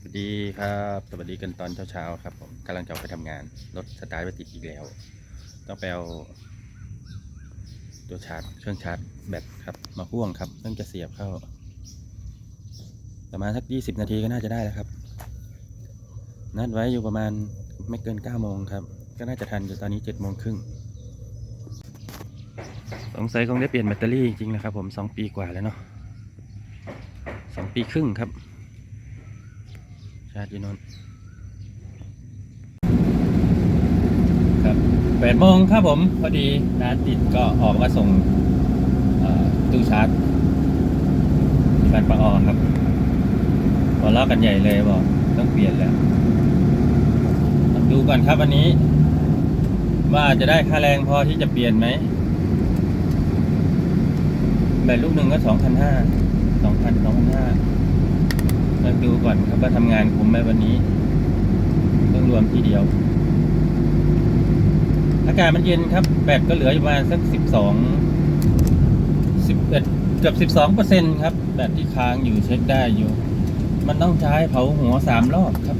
สวัสดีครับ สวัสดีกันตอนเช้าๆครับผมกำลังจะไปทำงาน รถสตาร์ทไปติดอีกแล้ว ต้องไปเอาตัวชาร์จเครื่องชาร์จแบตครับ มาพ่วงครับเพิ่งจะเสียบเข้า ประมาณสักยี่สิบนาทีก็น่าจะได้แล้วครับ นัดไว้อยู่ประมาณไม่เกินเก้าโมงครับ ก็น่าจะทันอยู่ตอนนี้เจ็ดโมงครึ่งสงสัยคงได้เปลี่ยนแบตเตอรี่จริงๆนะครับผมสองปีกว่าแล้วเนาะสองปีครึ่งครับาร์จอยู่นนครับแปดโมงครับผม พอดีร้าติดก็ออกมาส่งตู้ชาร์จที่บ้านปะออครับหัวเรากันใหญ่เลยบอกต้องเปลี่ยนแล้วดูก่อนครับวันนี้ ว่าจะได้ค่าแรงพอที่จะเปลี่ยนไหมแบตลูกหนึ่งก็สองพันห้าสองพันสองพันห้า มาดูก่อนครับว่าทำงานคุ้มไหมวันนี้ ต้องรวมทีเดียว อากาศมันเย็นครับ แบตก็เหลืออยู่ประมาณสักสิบสองสิบเอ็ดเกือบสิบสองเปอร์เซ็นครับ แบตที่ค้างอยู่เช็คได้อยู่ มันต้องใช้เผาหัวสามรอบครับ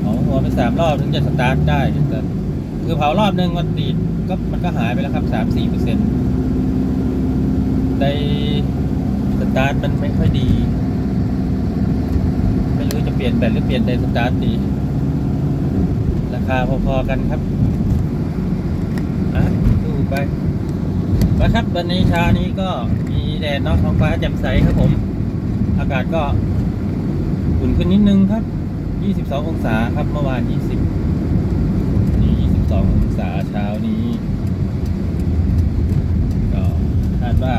เผาหัวไปสามรอบถึงจะสตาร์ทได้แต่คือเผารอบหนึ่งมันติดก็มันก็หายไปแล้วครับสามสี่เปอร์เซ็นต์ ในสตาร์ทมันไม่ค่อยดี ไม่รู้จะเปลี่ยนแบตหรือเปลี่ยนในสตาร์ทดี ราคาพอๆกันครับอะดูไปนะครับวันนี้เช้านี้ก็มีแดดเนาะท้องฟ้าแจ่มใสครับผม อากาศก็อุ่นขึ้นนิดนึงครับ 22 องศาครับเมื่อวาน 20นนี้22 องศาเช้านี้ ก็คาดว่า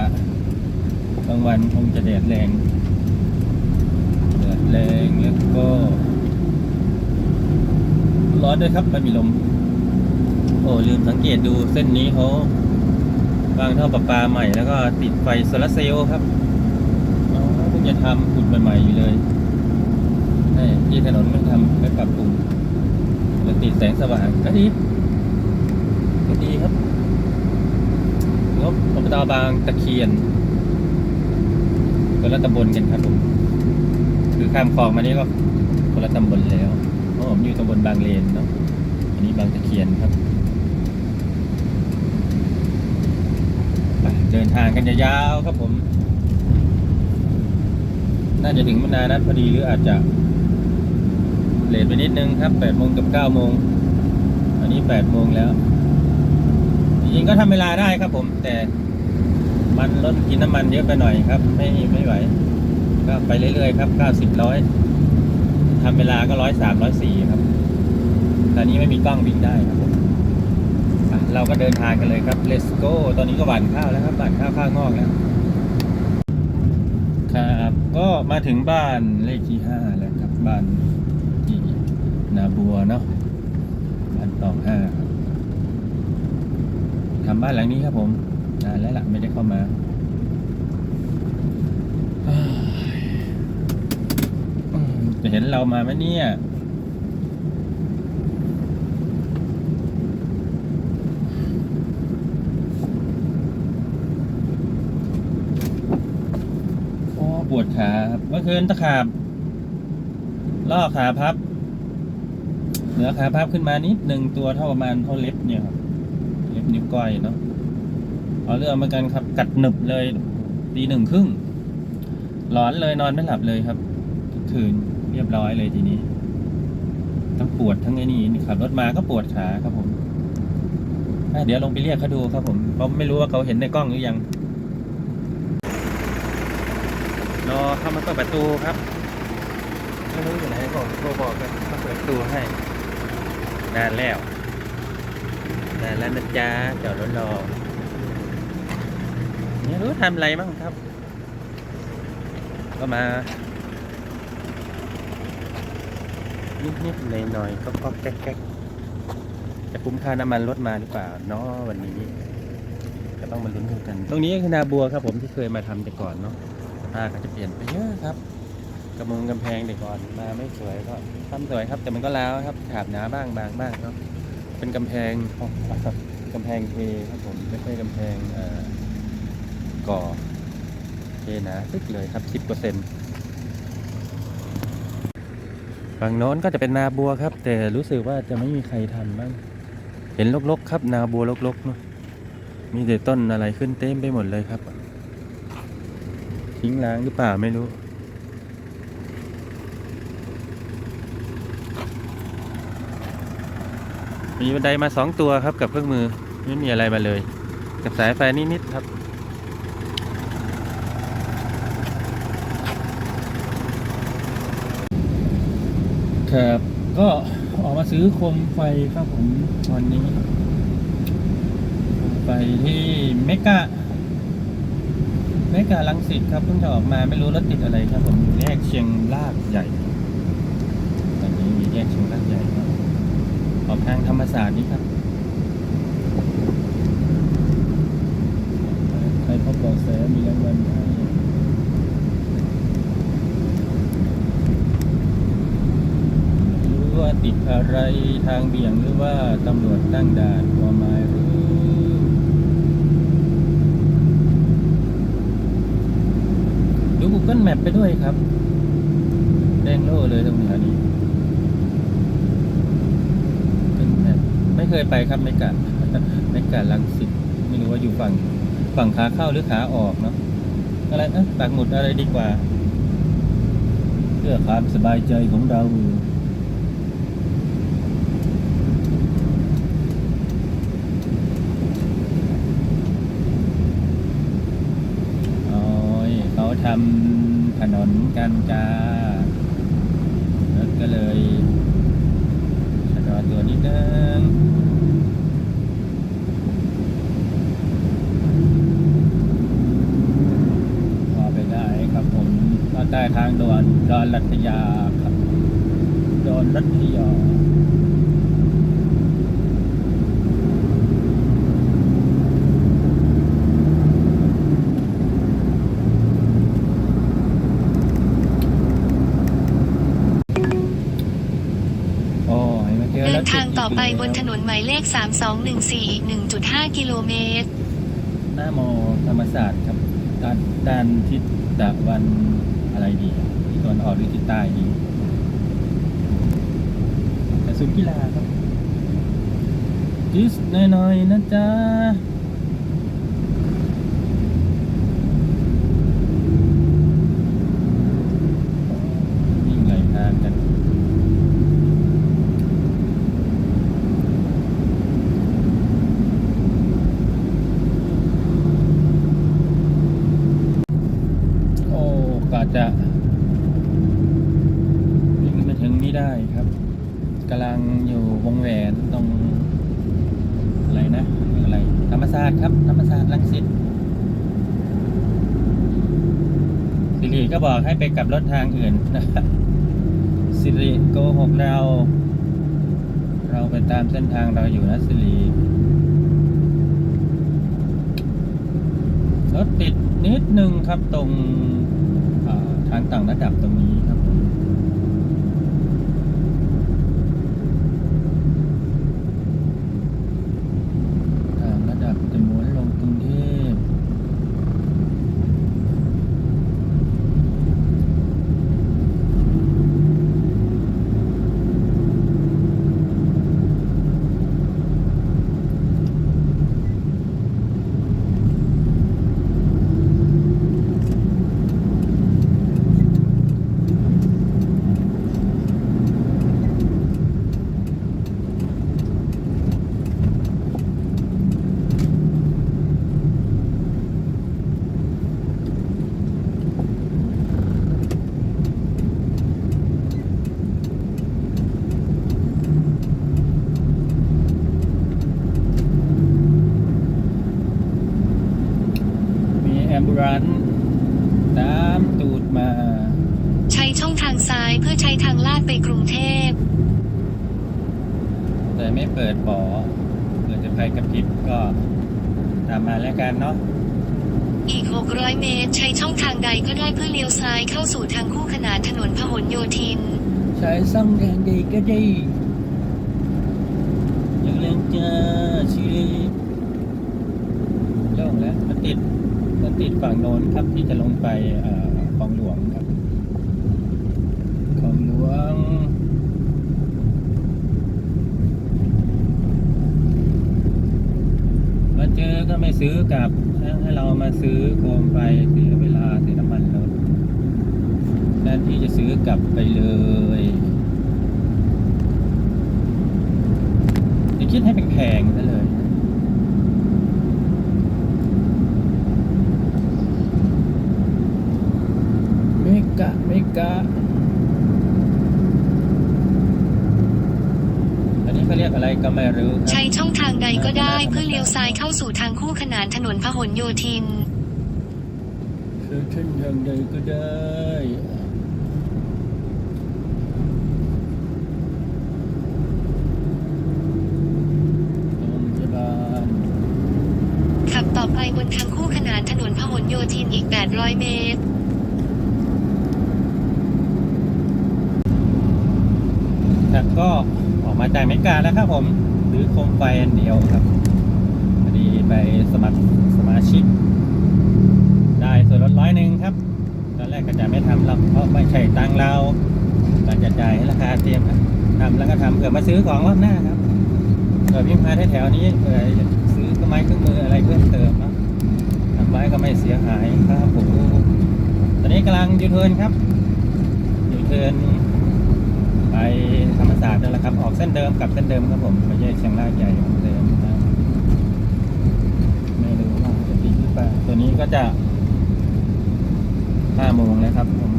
บางวันคงจะแดดแรงแดดแรงแล้วก็ร้อนด้วยครับไม่มีลม โอ้ลืมสังเกตดูเส้นนี้เขาวางท่อประปาใหม่แล้วก็ติดไฟโซลาเซลล์ครับเพิ่งจะทำขุดใหม่ๆอยู่เลยนี่ที่ถนนไม่ทำไม่ปรับปรุงแล้วติดแสงสว่างก็ดีก็ดีครับงบอบตบางตะเคียน คนละตำบลกันครับผมคือข้ามคลองมานี่ก็คนละตำบลแล้วเพราะผมอยู่ตำบลบางเลนเนาะอันนี้บางตะเคียนครับเดินทางกันยาวๆครับผม น่าจะถึงมนานัดพอดีหรืออาจจะเลทไปนิดนึงครับแปดโมงกับเก้าโมง อันนี้แปดโมงแล้ว จริงๆก็ทำเวลาได้ครับผม แต่ มันลดกินน้ำมันเยอะไปหน่อยครับ ไม่ไม่ไหว ก็ไปเรื่อยๆครับเก้าสิบร้อยทำเวลาก็ร้อยสามร้อยสี่ครับ ตอนนี้ไม่มีกล้องวิ่งได้ครับผมเราก็เดินทางกันเลยครับ let's go ตอนนี้ก็หว่านข้าวแล้วครับหว่านข้าวข้าวงอกแล้วครับก็มาถึงบ้านเลขที่ห้าแล้วครับบ้านที่นาบัวเนาะบ้านตองห้าครับทำบ้านหลังนี้ครับผม นานแล้วล่ะไม่ได้เข้ามาเฮ้ยอืมจะเห็นเรามาไหมเนี่ยโอ้ปวดขาครับเมื่อคืนตะขาบล่อขาพับ เหนือขาพับขึ้นมานิดหนึ่งตัวเท่าประมาณเท่าเล็บเนี่ยครับ เล็บนิ้วก้อยเนาะ เอาเรื่องมากันครับ กัดหนึบเลยตีหนึ่งครึ่งหลอนเลยนอนไม่หลับเลยครับทุกคืนเรียบร้อยเลยทีนี้ ทั้งปวดทั้งไอ้นี่นี่ขับรถมาก็ปวดขาครับผมเดี๋ยวลงไปเรียกเขาดูครับผมเพราะไม่รู้ว่าเขาเห็นในกล้องหรือยังรอเข้ามาเปิดประตูครับไม่รู้อยู่ไหนบอกโทรบอกกันมาเปิดประตูให้นานแล้วได้แล้วนะจ๊ะจอดรถรอ ไม่รู้ทำอะไรบ้างครับ ก็มานิดๆหน่อยๆก็ก็แก๊กๆจะคุ้มค่าน้ำมันรถมาหรือเปล่าเนาะวันนี้ก็ต้องมาลุ้นดูกัน ตรงนี้คือนาบัวครับ ผมที่เคยมาทำแต่ก่อนเนาะอ่าก็จะเปลี่ยนไปเยอะครับกระมงกำแพงแต่ก่อนมาไม่สวยก็ทำสวยครับ แต่มันก็ล้าวครับฉาบหนาบ้างบางบ้างเนาะเป็นกำแพงกำแพงเทครับผมไม่ใช่กำแพง เอ่อก่อเคนะซึกเลยครับสิบเปอร์เซ็นต์ฝั่งโน้นก็จะเป็นนาบัวครับ แต่รู้สึกว่าจะไม่มีใครทำบ้างเห็นลกๆครับ นาบัวลกๆเนาะมีแต่ต้นอะไรขึ้นเต็มไปหมดเลยครับ ทิ้งร้างหรือเปล่าไม่รู้มีบันไดมาสองตัวครับกับเครื่องมือไม่มีอะไรมาเลย กับสายไฟนิดๆครับ ครับ ก็ออกมาซื้อโคมไฟครับผมวันนี้ ไปที่เมกะเมกาลังสิตครับเพิ่งจะออกมาไม่รู้รถติดอะไรครับผมอยู่แยกเชียงรากใหญ่ตอนนี้มีแยกเชียงรากใหญ่ครับออกทางธรรมศาสตร์นี่ครับ ใครพบเบาะแสมีรางวัลให้หรือว่าติด อะไรทางเบี่ยงหรือว่าตำรวจตั้งด่านก็ไม่รู้ดู Google Map ไปด้วยครับแดงโล่เลยตรงนี้นี้ Google Map ไม่เคยไปครับไม่กะไม่กะลังสิตไม่รู้ว่าอยู่ฝั่งฝั่งขาเข้าหรือขาออกเนาะอะไรนะปักหมุดอะไรดีกว่า เพื่อความสบายใจของเรา โอ้ยเขาทำถนนกันจ้ารถก็เลยชะลอตัวนิดนึงพอไปได้ครับผมก็ใต้ทางด่วนดอนรัตยาครับดอนรัตยาโอ้ยมาเจอ เดิ แล้ว นทางต่อ ไปบนถนนหมายเลข 3214 อีก 1.5 กิโลเมตร หน้ามอธรรมศาสตร์ครับด้านด้านทิศตะวันอะไรดีทิศตะวันออกหรือทิศใต้ดีแต่ศูนย์กีฬาครับจิสหน่อยๆนะจ๊ะ วิ่งไหลทางกัน โอ้ก็จะวิ่งมาถึงนี่ได้ครับกำลังอยู่วงแหวนตรง อะไรนะเรียกอะไร ธรรมศาสตร์ครับ ธรรมศาสตร์ลังสิต สิริก็บอกให้ไปกลับรถทางอื่นนะครับสิริโกหกเราเราไปตามเส้นทางเราอยู่นะสิริรถติดนิดนึงครับตรงทางต่างระดับตรงนี้ครับผมทางระดับจะม้วนลงกรุงเทพ มีแอมบู รันซ์ตามตูดมา ใช้ช่องทางซ้ายเพื่อใช้ทางลาดไปกรุงเทพ แต่ไม่เปิดบอเปิดจะไฟกระพริบก็ตามมาแล้วกันเนาะอีก 600 เมตร ใช้ช่องทางใดก็ได้เพื่อเลี้ยวซ้ายเข้าสู่ทางคู่ขนานถนนพหลโยธิน ใช้ซ่องแดงดีก็ดียังเลี้ยงเจอชีริโล่งแล้วมัน ติดฝั่งโน้นครับที่จะลงไปเอ่อคลองหลวงครับคลองหลวงมาเจอก็ไม่ซื้อกลับให้เรามาซื้อโคมไปเสียเวลาเสียน้ำมันรถแทนที่จะซื้อกลับไปเลยจะคิดให้แพงๆซะเลย เม กะเมกะอันนี้เขาเรียกอะไรก็ไม่รู้ครับ ใช้ช่องทางใดก็ได้เพื่อเลี้ยวซ้ายเข้าสู่ทางคู่ขนานถนนพหลโยธินเชิญเช่นทางใดก็ได้ โรงพยาบาลขับต่อไปบนทางคู่ขนานถนนพหลโยธินอีก 800 เมตร แล้วก็ออกมาจากเมกาแล้วครับผมหรือโคมไฟอันเดียวครับพอดีไปสมัครสมาชิก ได้ส่วนลดร้อยหนึ่งครับ ตอนแรกก็จะไม่ทำหรอกเพราะไม่ใช่ตังเราก็จะจ่ายราคาเตรียมครับทำแล้วก็ทำเผื่อมาซื้อของรอบหน้าครับเผื่อพี่มาแถวนี้เผื่อซื้อเครื่องไม้เครื่องมืออะไรเพิ่มเติมนะทำไว้ก็ไม่เสียหายครับผมตอนนี้กำลังยูเทิร์นครับยูเทิร์น ไปธรรมศาสตร์นั่นแหละครับ ออกเส้นเดิมกลับเส้นเดิมครับผมไปแยกเชียงรายใหญ่เหมือนเดิมนะครับไม่รู้ว่าจะติดหรือเปล่าตัวนี้ก็จะห้าโมงแล้วครับผม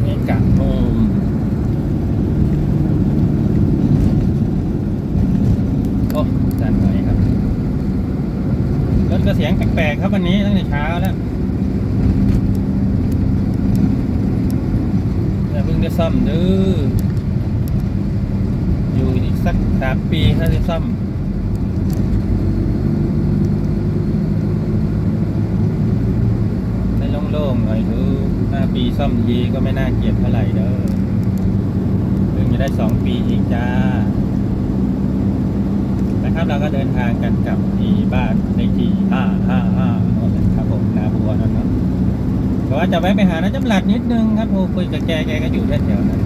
เมกะโฮมโอ้จันหน่อยครับ รถก็เสียงแปลกๆครับวันนี้ตั้งแต่เช้าแล้วอย่าเพิ่งได้ซ่อมเด้ออยู่อีกสักสาม ปีถ้าได้ซ่อมให้โล่งๆหน่อยเถอะห้าปีซ่อมทีก็ไม่น่าเกลียดเท่าไหร่เด้อเพิ่งจะได้สองปีอีกจ้านะครับเราก็เดินทางกันกลับที่บ้านในที่ห้าห้าห้าครับผมนาบัวนั่นเนาะเพราะว่าจะแวะไปหาน้าจำหลัดนิดนึงครับโทรคุยกับแกแกก็อยู่แถวๆนั้น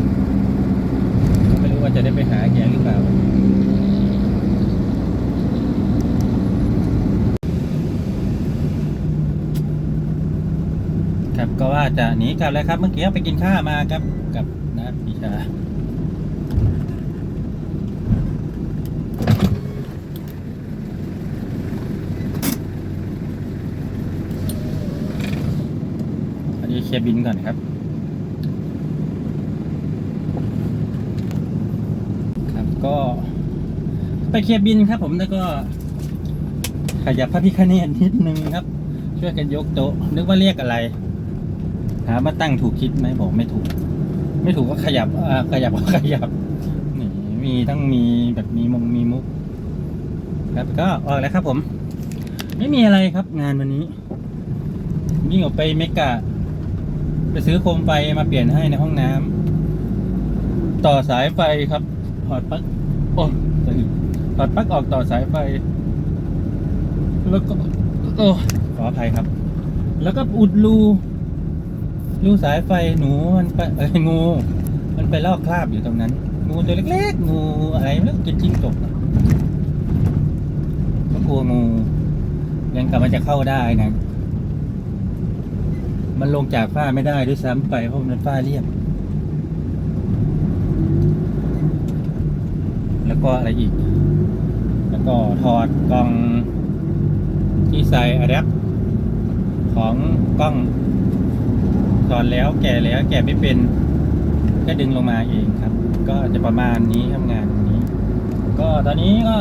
ไม่รู้ว่าจะได้ไปหาแกหรือเปล่า ครับ ก็ว่าจะหนีกลับแล้วครับเมื่อกี้ไปกินข้าวมาครับกับนัดพิชาอันนี้เคลียร์บินก่อนครับครับก็ไปเคลียร์บินครับผมแล้วก็ขยับพระพิคเนตนิดนึงครับ ช่วยกันยกโต๊ะนึกว่าเรียกอะไร หามาตั้งถูกคิดไหมบอกไม่ถูก ไม่ถูกก็ขยับอขยับก็ขยับนี่มีทั้งมีแบบมีมงมีมุก ครับก็ออกแล้วครับผม ไม่มีอะไรครับงานวันนี้วิ่งออกไปเมกะไปซื้อโคมไฟมาเปลี่ยนให้ในห้องน้ำต่อสายไฟครับถอดปลั๊กโอ้สะอึกถอดปลั๊กออกต่อสายไฟ แล้วก็โอ้ขออภัยครับ แล้วก็อุดรู รูสายไฟหนูมันไปเอ้ยงู มันไปลอกคราบอยู่ตรงนั้น งูตัวเล็กๆ งูอะไรไม่รู้กินจิ้งจกอะก็กลัวงูยังกลับมันจะเข้าได้นะ มันลงจากฝ้าไม่ได้ด้วยซ้ำไปเพราะมันเป็นฝ้าเรียบ แล้วก็อะไรอีก แล้วก็ถอดกล่องที่ใส่อะแดปของกล้อง ถอดแล้วแก่แล้วแก่ไม่เป็นก็ดึงลงมาเองครับ ก็จะประมาณนี้ทำงานนี้ ก็ตอนนี้ก็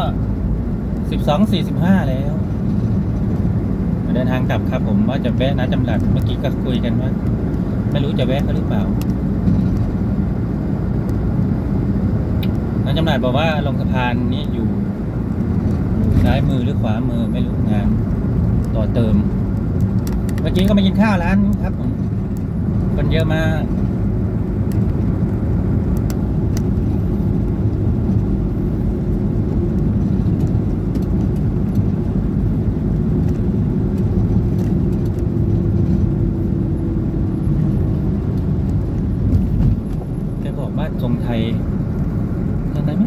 สิบสองสี่สิบห้าแล้วเดินทางกลับครับผมว่าจะแวะนะจำหลัดเมื่อกี้ก็คุยกันว่าไม่รู้จะแวะเขาหรือเปล่าน้าจำหลัดบอกว่าลงสะพานนี้อยู่ซ้ายมือหรือขวามือไม่รู้งาน ต่อเติม เมื่อกี้ก็มากินข้าวร้านครับผม คนเยอะมากทรงไทยจำได้ไหม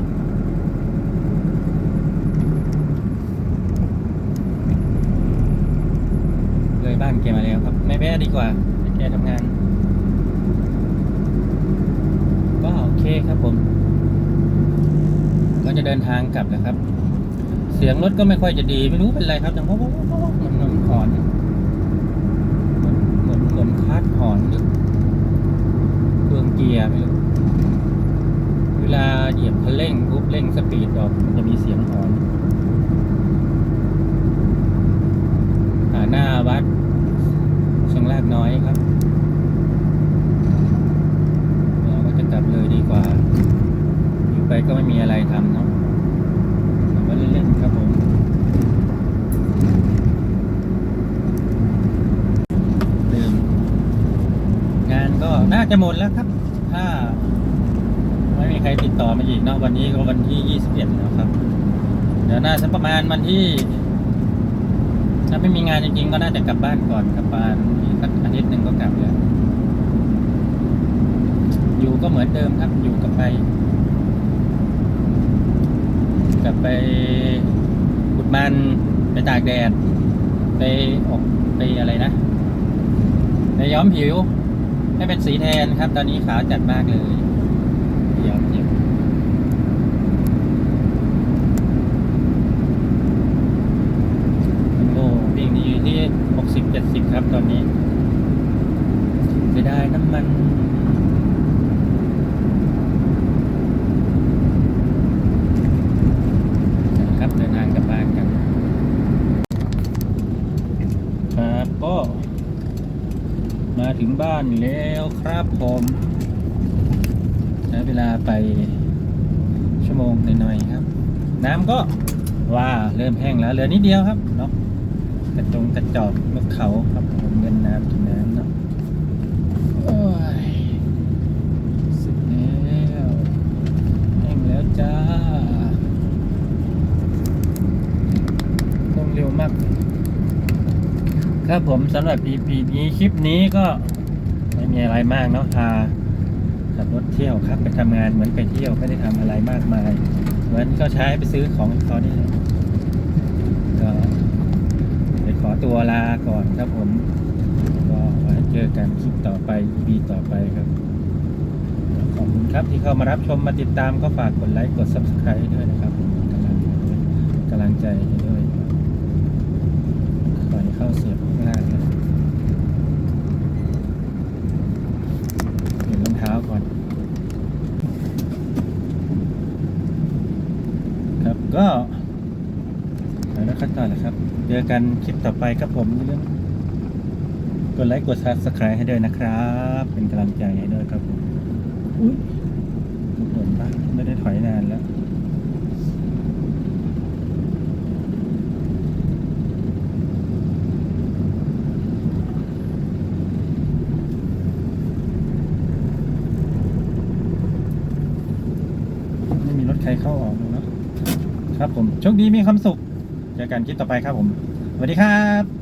เลยบ้านแกมาแล้วครับ ไม่แวะดีกว่าแกทำงาน คครับผม ก็จะเดินทางกลับแล้วครับ เสียงรถก็ไม่ค่อยจะดีไม่รู้เป็นไรครับแต่ว่ามันมันหอนเหมือนเหมือนคาดหอนหรือเครื่องเกียร์ไม่รู้เวลาเหยียบคันเร่งปุ๊บเร่งสปีดออกมันจะมีเสียงหอนหน้าวัดเชียงรากน้อยครับเราก็จะกลับเลยดีกว่า อยู่ไป ก็ไม่มีอะไรทำเนาะทำไว้เล่นๆครับผมลืมงานก็น่าจะหมดแล้วครับ ถ้า ไม่มีใครติดต่อมาอีกเนาะวันนี้ก็วันที่ 21แล้วครับ เดี๋ยวน่าจะประมาณวันที่ ถ้าไม่มีงานจริงๆก็น่าจะกลับบ้านก่อนกลับบ้านอีกสักอาทิตย์หนึ่งก็กลับแล้วอยู่ก็เหมือนเดิมครับอยู่กับไป กลับไปขุดมันไปตากแดด ไปออกไปอะไรนะ ไปย้อมผิว ให้เป็นสีแทนครับ ตอนนี้ขาวจัดมากเลยย้อมผิว โอ้วิ่งอยู่ที่หกสิบเจ็ดสิบครับตอนนี้เสียดายน้ำมัน ครับเดินทางกลับบ้านกัน ครับก็ มาถึงบ้านแล้วครับผมใช้เวลาไปชั่วโมงหน่อยๆครับ น้ำก็ว่าเริ่มแห้งแล้วเหลือนิดเดียวครับเนาะกระจงกระจอกนกเขาครับผมเงินน้ำกินน้ำเนาะโอ้ยสร็จแล้วแห้งแล้วจ้าลงเร็วมาก ครับผมสำหรับ EP นี้คลิปนี้ก็ไม่มีอะไรมากเนาะพาขับรถเที่ยวครับไปทำงานเหมือนไปเที่ยวไม่ได้ทำอะไรมากมายเหมือนก็ใช้ไปซื้อของเขานี่แหละก็เดี๋ยวขอตัวลาก่อนครับผมก็ไว้เจอกันคลิปต่อไป EP ต่อไปครับขอบคุณครับที่เข้ามารับชมมาติดตามก็ฝากกดไลค์กด Subscribe ด้วยนะครับกำลังกำลังใจด้วย เข้าสียบข้างล่างนะเปลี่ยนรองเท้าก่อน ครับก็แล้วขั้นตอนแหละครับ เจอกันคลิปต่อไปครับผมอย่าลืมกดไลค์กด subscribe ให้ด้วยนะครับ เป็นกำลังใจให้ด้วยครับผมอุ้ยทุกคนบ้าไม่ได้ถอยนานแล้ว ไม่มีรถใครเข้าออกเลยเนาะครับผม โชคดีมีความสุข เจอกันคลิปต่อไปครับผม สวัสดีครับ